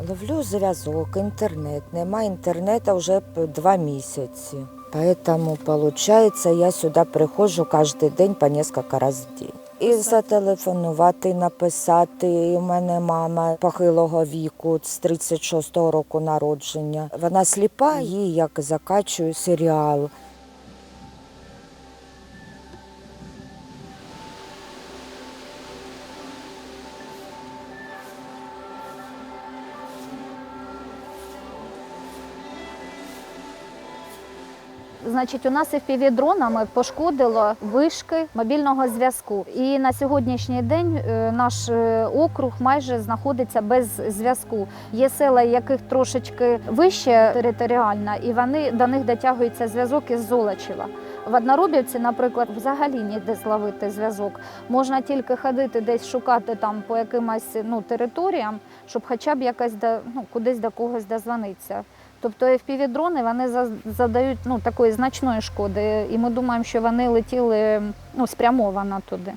Ловлю зв'язок, інтернет. Нема інтернету вже два місяці. Поэтому, получается, я сюди приходжу кожен день по кілька разів в день. І зателефонувати, написати. І У мене мама похилого віку з 36-го року народження. Вона сліпа, їй як закачую серіал. Значить, у нас FPV-дронами пошкодило вишки мобільного зв'язку. І на сьогоднішній день е, наш е, округ майже знаходиться без зв'язку. Є села, яких трошечки вище територіально, і вони до них дотягується зв'язок із Золочева. В Одноробівці, наприклад, взагалі ніде зловити зв'язок. Можна тільки ходити десь шукати там по якимось ну, територіям, щоб хоча б якось до, ну, кудись до когось дозвонитися. Тобто FPV-дрони вони за- завдають ну, такої значної шкоди, і ми думаємо, що вони летіли ну, спрямовано туди.